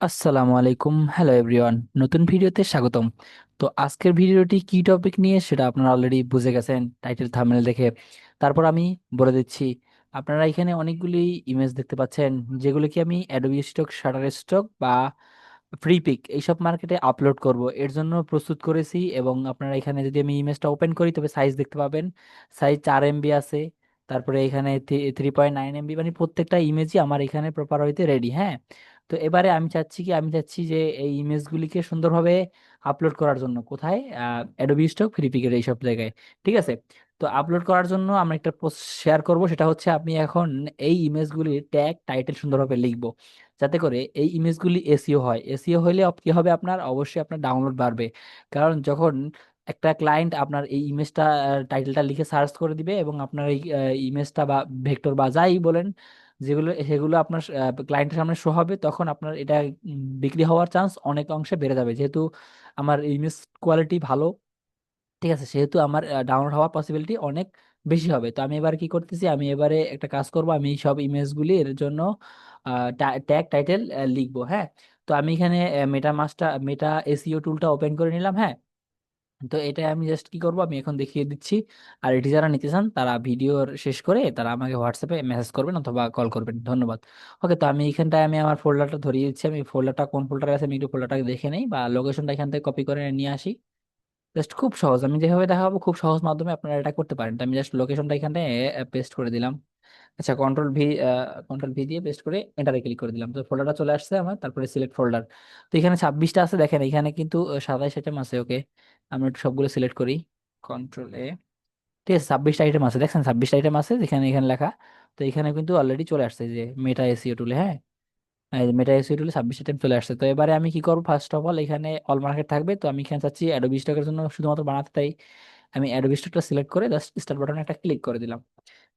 আসসালামু আলাইকুম। Hello everyone নতুন ভিডিওতে স্বাগতম। তো আজকের ভিডিওটি কি টপিক নিয়ে সেটা আপনারা অলরেডি বুঝে গেছেন টাইটেল থাম্বনেল দেখে। তারপর আমি বলে দিচ্ছি, আপনারা এখানে অনেকগুলি ইমেজ দেখতে পাচ্ছেন যেগুলো কি আমি অ্যাডোবি স্টক শাটার স্টক বা ফ্রি পিক এইসব মার্কেটে আপলোড করব। এর জন্য প্রস্তুত করেছি এবং আপনারা এখানে যদি আমি ইমেজটা ওপেন করি, তবে সাইজ দেখতে পাবেন। সাইজ চার এমবি আছে, তারপরে এখানে থ্রি পয়েন্ট নাইন এমবি মানে প্রত্যেকটা ইমেজই আমার এখানে প্রপার হইতে রেডি হ্যাঁ? তো এবারে আমি চাচ্ছি কি, আমি চাচ্ছি যে এই ইমেজগুলিকে সুন্দরভাবে আপলোড করার জন্য। কোথায়? অ্যাডোবি স্টক ফ্রি পিকের এইসব জায়গায়। ঠিক আছে? তো আপলোড করার জন্য আমরা একটা পোস্ট শেয়ার করব, সেটা হচ্ছে আপনি এখন এই ইমেজগুলির ট্যাগ, টাইটেল সুন্দরভাবে লিখব। যাতে করে এই ইমেজগুলি এসিও হয়। এসিও হলে কি হবে আপনার? অবশ্যই আপনার ডাউনলোড বাড়বে। কারণ যখন একটা ক্লায়েন্ট আপনার এই ইমেজটা টাইটেলটা লিখে সার্চ করে দিবে এবং আপনার এই ইমেজটা বা ভেক্টর বা যাই বলেন যেগুলো, সেগুলো আপনার ক্লায়েন্টের সামনে শো হবে, তখন আপনার এটা বিক্রি হওয়ার চান্স অনেক অংশে বেড়ে যাবে। যেহেতু আমার ইমেজ কোয়ালিটি ভালো, ঠিক আছে? সেহেতু আমার ডাউনলোড হওয়ার পসিবিলিটি অনেক বেশি হবে। তো আমি এবার কি করতেছি? আমি এবারে একটা কাজ করব, আমি সব ইমেজগুলির জন্য ট্যাগ টাইটেল লিখব হ্যাঁ? তো আমি এখানে মেটা মাস্টার মেটা এসইও টুলটা ওপেন করে নিলাম হ্যাঁ? তো এটা আমি জাস্ট কি করব? আমি এখন দেখিয়ে দিচ্ছি। আর এটি যারা নিতে চান, তারা ভিডিওর শেষ করে তারা আমাকে হোয়াটসঅ্যাপে মেসেজ করবেন অথবা কল করবেন। ধন্যবাদ। ওকে তো আমি এখানটায় আমি আমার ফোল্ডারটা ধরিয়ে দিচ্ছি আমি ফোল্ডারটা কোন ফোল্ডারে আছে আমি একটু ফোল্ডারটা দেখে নেই বা লোকেশনটা এখান থেকে কপি করে নিয়ে আসি। জাস্ট খুব সহজ। আমি যেভাবে দেখাবো খুব সহজ মাধ্যমে আপনারা এটা করতে পারেন। তো আমি জাস্ট লোকেশনটা এখানে পেস্ট করে দিলাম। আচ্ছা কন্ট্রোল ভি কন্ট্রোল ভি দিয়ে পেস্ট করে এন্টারে ক্লিক করে দিলাম। তো ফোল্ডারটা চলে আসছে আমার, তারপরে সিলেক্ট ফোল্ডার তো এখানে ছাব্বিশটা আছে, দেখেন এখানে কিন্তু সাতাইশ আইটেম আছে ওকে আমরা একটু সবগুলো সিলেক্ট করি। কন্ট্রোল এ ঠিক আছে, ছাব্বিশটা আইটেম আছে। দেখছেন, ছাব্বিশটা আইটেম আছে, যেখানে এখানে লেখা। তো এখানে কিন্তু অলরেডি চলে আসছে যে মেটা এসিও টুলে হ্যাঁ? মেটা এসইও টুলে ছাব্বিশ আইটেম চলে আসছে। তো এবারে আমি কি করব? ফার্স্ট অফ অল এখানে অল মার্কেট থাকবে। তো আমি এখানে চাচ্ছি অ্যাডোবি স্টকের জন্য শুধুমাত্র বানাতে, তাই আমি অ্যাডোবি স্টকটা সিলেক্ট করে জাস্ট স্টার্ট বাটনে একটা ক্লিক করে দিলাম।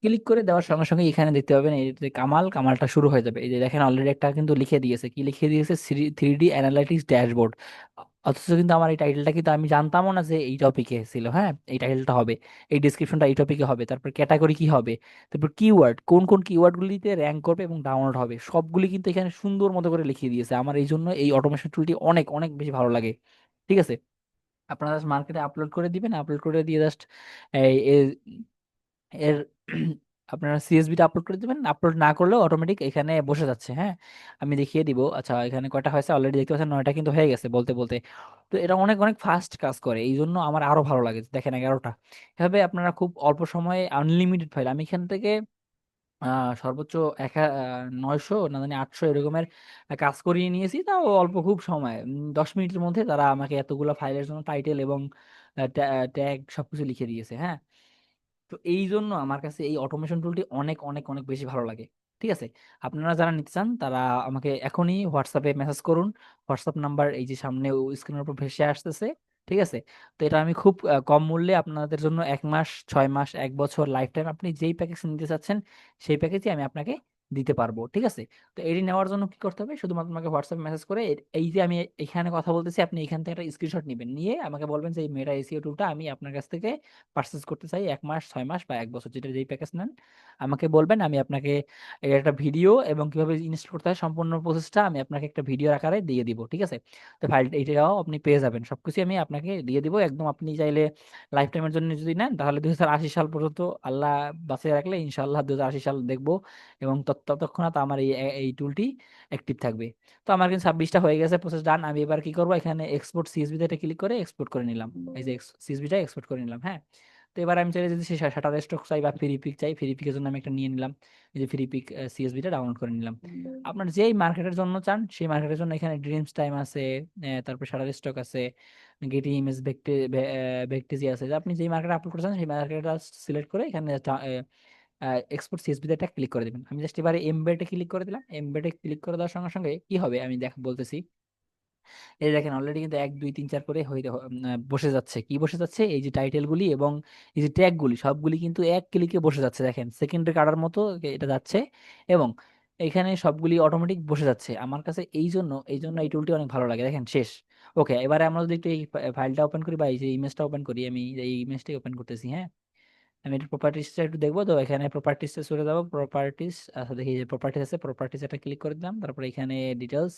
ক্লিক করে দেওয়ার সঙ্গে সঙ্গে এখানে দেখতে পাবেন এই যে কামাল, কামালটা শুরু হয়ে যাবে। এই যে দেখেন অলরেডি একটা কিন্তু লিখে দিয়েছে। কি লিখে দিয়েছে? Three D analytics dashboard. অথচ কিন্তু আমার এই টাইটেলটা কিন্তু আমি জানতামও না যে এই টপিকে ছিল হ্যাঁ? এই টাইটেলটা হবে। এই ডিসক্রিপশনটা এই টপিকে হবে। তারপর ক্যাটাগরি কি হবে? তারপর কিওয়ার্ড কোন কোন কিওয়ার্ডগুলিতে র্যাঙ্ক করবে এবং ডাউনলোড হবে? সবগুলি কিন্তু এখানে সুন্দর মতো করে লিখিয়ে দিয়েছে। আমার এই জন্য এই অটোমেশন টুলটি অনেক অনেক বেশি ভালো লাগে। ঠিক আছে? আপনারা জাস্ট মার্কেটে আপলোড করে দিবেন। আপলোড করে দিয়ে জাস্ট এর আপনারা সিএসবিটা আপলোড করে দিবেন আপলোড না করলেও অটোমেটিক এখানে বসে যাচ্ছে হ্যাঁ? আমি দেখিয়ে দিব আচ্ছা এখানে কয়টা হয়েছে? অলরেডি দেখতে পাচ্ছেন নয়টা কিন্তু হয়ে গেছে বলতে বলতে। তো এটা অনেক অনেক ফাস্ট কাজ করে এই জন্য আমার আরও ভালো লাগে। দেখেন এগারোটা। এভাবে আপনারা খুব অল্প সময়ে আনলিমিটেড ফাইল আমি এখান থেকে সর্বোচ্চ এক নয়শো, না জানি আটশো এরকমের কাজ করিয়ে নিয়েছি, তাও অল্প খুব সময়। দশ মিনিটের মধ্যে তারা আমাকে এতগুলো ফাইলের জন্য টাইটেল এবং ট্যাগ সবকিছু লিখে দিয়েছে হ্যাঁ? তো এই জন্য আমার কাছে এই অটোমেশন টুলটি অনেক অনেক অনেক বেশি ভালো লাগে। ঠিক আছে? আপনারা যারা নিতে চান, তারা আমাকে এখনই হোয়াটসঅ্যাপে মেসেজ করুন। হোয়াটসঅ্যাপ নাম্বার এই যে সামনে স্ক্রিনের উপর ভেসে আসতেছে। ঠিক আছে? তো এটা আমি খুব কম মূল্যে আপনাদের জন্য এক মাস, ছয় মাস, এক বছর লাইফ টাইম আপনি যেই প্যাকেজ নিতে চাচ্ছেন, সেই প্যাকেজই আমি আপনাকে দিতে পারব, ঠিক আছে? তো এটি নেওয়ার জন্য কি করতে হবে? শুধুমাত্র আমাকে হোয়াটসঅ্যাপ মেসেজ করে এই যে আমি এখানে কথা বলতেছি, আপনি এখান থেকে একটা স্ক্রিনশট নেবেন। নিয়ে আমাকে বলবেন যে এই মেটা এসিও টুলটা আমি আপনার কাছ থেকে পার্চেস করতে চাই এক মাস, ছয় মাস বা এক বছর, যেটা যেই প্যাকেজ নেন। আমাকে বলবেন, আমি আপনাকে একটা ভিডিও এবং কীভাবে ইনস্টল করতে হয়, সম্পূর্ণ প্রসেসটা আমি আপনাকে একটা ভিডিও আকারে দিয়ে দিব, ঠিক আছে? তো ফাইল এইটাও আপনি পেয়ে যাবেন। সবকিছু আমি আপনাকে দিয়ে দিব। একদম আপনি চাইলে লাইফ টাইমের জন্য যদি নেন, তাহলে দুই হাজার আশি সাল পর্যন্ত আল্লাহ বাঁচিয়ে রাখলে হাজার আশি সাল দেখব এবং তত- ততক্ষণাৎ আমার এই এই টুলটি অ্যাক্টিভ থাকবে। তো আমার কিন্তু ছাব্বিশটা হয়ে গেছে প্রসেস ডান আমি এবার কি করব? এখানে এক্সপোর্ট সিএসবি তে ক্লিক করে এক্সপোর্ট করে নিলাম। এই যে সিএসবিটা এক্সপোর্ট করে নিলাম হ্যাঁ? তো এবার আমি চাইলে যদি শাটার স্টক চাই বা ফ্রি পিক চাই ফ্রি পিকের জন্য আমি একটা নিয়ে নিলাম। এই যে ফ্রি পিক সিএসবিটা ডাউনলোড করে নিলাম। আপনার যেই মার্কেটের জন্য চান, সেই মার্কেটের জন্য এখানে ড্রিমস টাইম আছে তারপর শাটার স্টক আছে গেটি ইমেজ ভেক্টে ভেক্টেজি আছে। আপনি যেই মার্কেটে আপলোড করছেন সেই মার্কেটটা সিলেক্ট করে এখানে এক্সপোর্ট সিএসবিতে একটা ক্লিক করে দিবেন। আমি জাস্ট এবারে এমবেডে ক্লিক করে দিলাম। এমবেডে ক্লিক করে দেওয়ার সঙ্গে সঙ্গে কি হবে? আমি দেখ, বলতেছি। এই দেখেন অলরেডি কিন্তু এক, দুই, তিন, চার করে হয়ে বসে যাচ্ছে। কি বসে যাচ্ছে? এই যে টাইটেল গুলি এবং এই যে ট্যাগ গুলি, সবগুলি কিন্তু এক ক্লিকে বসে যাচ্ছে। দেখেন সেকেন্ডে কাটার মতো এটা যাচ্ছে এবং এখানে সবগুলি অটোমেটিক বসে যাচ্ছে। আমার কাছে এই জন্য এই জন্য এই টুলটি অনেক ভালো লাগে। দেখেন, শেষ। ওকে এবারে আমরা যদি একটু এই ফাইলটা ওপেন করি বা এই যে ইমেজটা ওপেন করি, আমি এই ইমেজটাই ওপেন করতেছি হ্যাঁ? আমি এটা প্রপার্টিসটা একটু দেখব। তো এখানে প্রপার্টিসে চলে যাব। প্রপার্টিস আচ্ছা দেখি যে প্রপার্টিস আছে প্রপার্টিস এটা ক্লিক করে দিলাম। তারপর এখানে ডিটেলস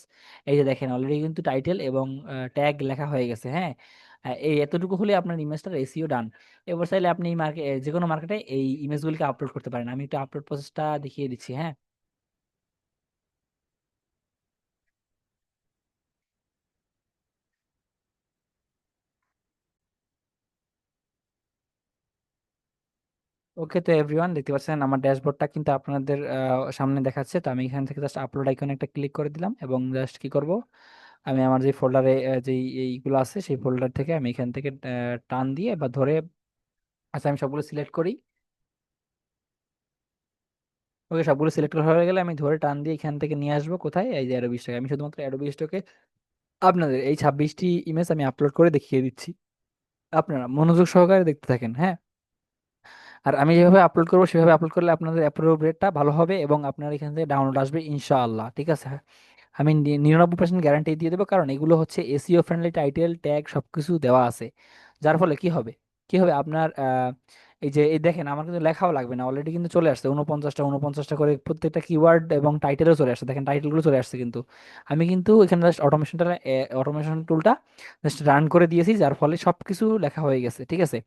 এই যে দেখেন অলরেডি কিন্তু টাইটেল এবং ট্যাগ লেখা হয়ে গেছে হ্যাঁ? এই এতটুকু হলে আপনার ইমেজটার এসিও ডান এবার চাইলে আপনি মার্কেট যে কোনো মার্কেটে এই ইমেজগুলিকে আপলোড করতে পারেন। আমি একটু আপলোড প্রসেসটা দেখিয়ে দিচ্ছি হ্যাঁ? ওকে তো এভরিওয়ান দেখতে পাচ্ছেন আমার ড্যাশবোর্ডটা কিন্তু আপনাদের সামনে দেখাচ্ছে। তো আমি এখান থেকে জাস্ট আপলোড আইকনে একটা ক্লিক করে দিলাম এবং জাস্ট কি করব? আমি আমার যে ফোল্ডারে যে এইগুলো আছে, সেই ফোল্ডার থেকে আমি এখান থেকে টান দিয়ে বা ধরে আচ্ছা আমি সবগুলো সিলেক্ট করি। ওকে সবগুলো সিলেক্ট করা হয়ে গেলে আমি ধরে টান দিয়ে এখান থেকে নিয়ে আসব কোথায়? এই যে অ্যাডোবি স্টকে আমি শুধুমাত্র অ্যাডোবি স্টকে আপনাদের এই ছাব্বিশটি ইমেজ আমি আপলোড করে দেখিয়ে দিচ্ছি। আপনারা মনোযোগ সহকারে দেখতে থাকেন হ্যাঁ? আর আমি যেভাবে আপলোড করব, সেভাবে আপলোড করলে আপনাদের অ্যাপ্রুভ রেটটা ভালো হবে এবং আপনার এখান থেকে ডাউনলোড আসবে ইনশাআল্লাহ, ঠিক আছে? আমি নিরানব্বই পার্সেন্ট গ্যারান্টি দিয়ে দেবো, কারণ এগুলো হচ্ছে এসিও ফ্রেন্ডলি টাইটেল ট্যাগ সব কিছু দেওয়া আছে। যার ফলে কি হবে? কি হবে? আপনার এই যে, এই দেখেন, আমার কিন্তু লেখাও লাগবে না অলরেডি কিন্তু চলে আসছে উনপঞ্চাশটা উনপঞ্চাশটা করে প্রত্যেকটা কিওয়ার্ড এবং টাইটেলও চলে আসছে, দেখেন টাইটেলগুলো চলে আসছে কিন্তু। আমি কিন্তু এখানে জাস্ট অটোমেশনটা অটোমেশন টুলটা জাস্ট রান করে দিয়েছি, যার ফলে সব কিছু লেখা হয়ে গেছে, ঠিক আছে?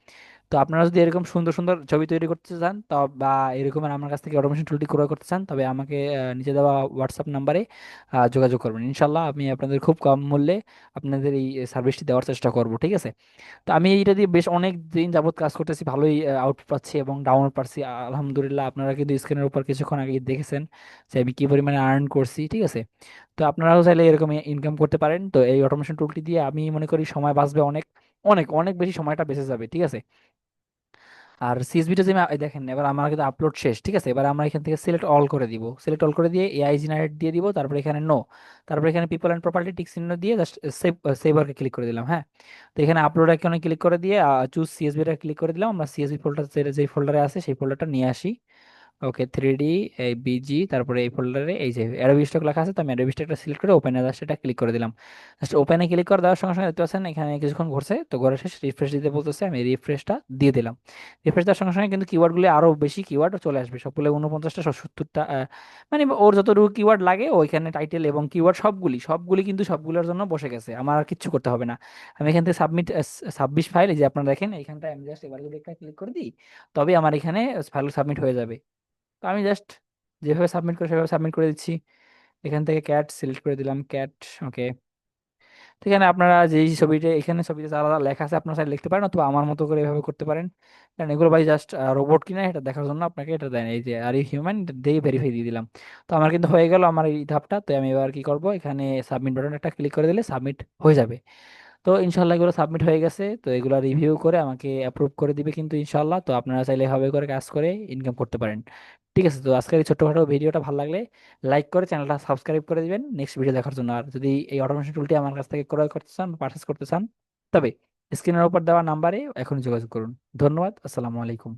তো আপনারা যদি এরকম সুন্দর সুন্দর ছবি তৈরি করতে চান, তা বা এরকম আমার কাছ থেকে অটোমেশন টুলটি ক্রয় করতে চান, তবে আমাকে নিচে দেওয়া হোয়াটসঅ্যাপ নাম্বারে যোগাযোগ করবেন। ইনশাল্লাহ আমি আপনাদের খুব কম মূল্যে আপনাদের এই সার্ভিসটি দেওয়ার চেষ্টা করব, ঠিক আছে? তো আমি এইটা দিয়ে বেশ অনেক দিন যাবৎ কাজ করতেছি, ভালোই আউটপুট পাচ্ছি এবং ডাউনলোড পাচ্ছি আলহামদুলিল্লাহ আপনারা কিন্তু স্ক্রিনের উপর কিছুক্ষণ আগে দেখেছেন যে আমি কি পরিমাণে আর্ন করছি, ঠিক আছে? তো আপনারাও চাইলে এরকম ইনকাম করতে পারেন। তো এই অটোমেশন টুলটি দিয়ে আমি মনে করি সময় বাঁচবে অনেক অনেক অনেক বেশি সময়টা বেঁচে যাবে, ঠিক আছে? আর সিএসভিটা যে দেখেন, এবার আমার কিন্তু আপলোড শেষ, ঠিক আছে? এবার আমরা এখান থেকে সিলেক্ট অল করে দিব। সিলেক্ট অল করে দিয়ে এআই জেনারেট দিয়ে দিব, তারপরে এখানে নো তারপরে এখানে পিপল অ্যান্ড প্রপার্টি টিক চিহ্ন দিয়ে জাস্ট সেভ সেভারকে ক্লিক করে দিলাম হ্যাঁ? তো এখানে আপলোড আইকনে ক্লিক করে দিয়ে চুজ সিএসভিটা ক্লিক করে দিলাম, আমরা সিএসভি ফোল্ডার যে ফোল্ডারে আছে, সেই ফোল্ডারটা নিয়ে আসি। ওকে থ্রি ডি এই বিজি তারপরে এই ফোল্ডারে এই যে অ্যাডোবি স্টক লেখা আছে, তো আমি অ্যাডোবি স্টকটা সিলেক্ট করে ওপেনে জাস্ট এটা ক্লিক করে দিলাম। জাস্ট ওপেনে ক্লিক করে দেওয়ার সঙ্গে সঙ্গে দেখতে পাচ্ছেন, এখানে কিছুক্ষণ ঘুরছে, তো ঘরে শেষ রিফ্রেশ দিতে বলতেছে, আমি রিফ্রেশটা দিয়ে দিলাম। রিফ্রেশ দেওয়ার সঙ্গে সঙ্গে কিন্তু কিওয়ার্ডগুলো আরও বেশি কিওয়ার্ড চলে আসবে, সবগুলো উনপঞ্চাশটা সত্তরটা মানে ওর যতটুকু কিওয়ার্ড লাগে, ওইখানে টাইটেল এবং কিওয়ার্ড সবগুলি সবগুলি কিন্তু সবগুলোর জন্য বসে গেছে, আমার আর কিচ্ছু করতে হবে না। আমি এখান থেকে সাবমিট ছাব্বিশ ফাইল এই যে আপনারা দেখেন, এইখানটায় আমি জাস্ট এবার যদি একটা ক্লিক করে দিই তবে আমার এখানে ফাইল সাবমিট হয়ে যাবে। তো আমি জাস্ট যেভাবে সাবমিট করে, সেভাবে সাবমিট করে দিচ্ছি। এখান থেকে ক্যাট সিলেক্ট করে দিলাম ক্যাট ওকে তো এখানে আপনারা যেই ছবিটা, এখানে ছবিতে আলাদা লেখা আছে আপনারা চাইলে লিখতে পারেন অথবা আমার মতো করে এভাবে করতে পারেন। কারণ এগুলো ভাই জাস্ট রোবট কিনা এটা দেখার জন্য আপনাকে এটা দেন এই যে আর ইউ হিউম্যান দিয়ে ভেরিফাই দিয়ে দিলাম। তো আমার কিন্তু হয়ে গেল আমার এই ধাপটা। তো আমি এবার কি করব? এখানে সাবমিট বাটন একটা ক্লিক করে দিলে সাবমিট হয়ে যাবে। তো ইনশাল্লাহ এগুলো সাবমিট হয়ে গেছে। তো এগুলো রিভিউ করে আমাকে অ্যাপ্রুভ করে দিবে কিন্তু ইনশাল্লাহ। তো আপনারা চাইলে হবে করে কাজ করে ইনকাম করতে পারেন। ঠিক আছে, তো আজকের এই ছোট্টখাটো ভিডিওটা ভালো লাগলে লাইক করে চ্যানেলটা সাবস্ক্রাইব করে দিবেন। নেক্সট ভিডিও দেখার জন্য। আর যদি এই অটোমেশন টুলটি আমার কাছ থেকে ক্রয় করতে চান পারচেস করতে চান, তবে স্ক্রিনের ওপর দেওয়া নাম্বারে এখনই যোগাযোগ করুন। ধন্যবাদ, আসসালামু আলাইকুম।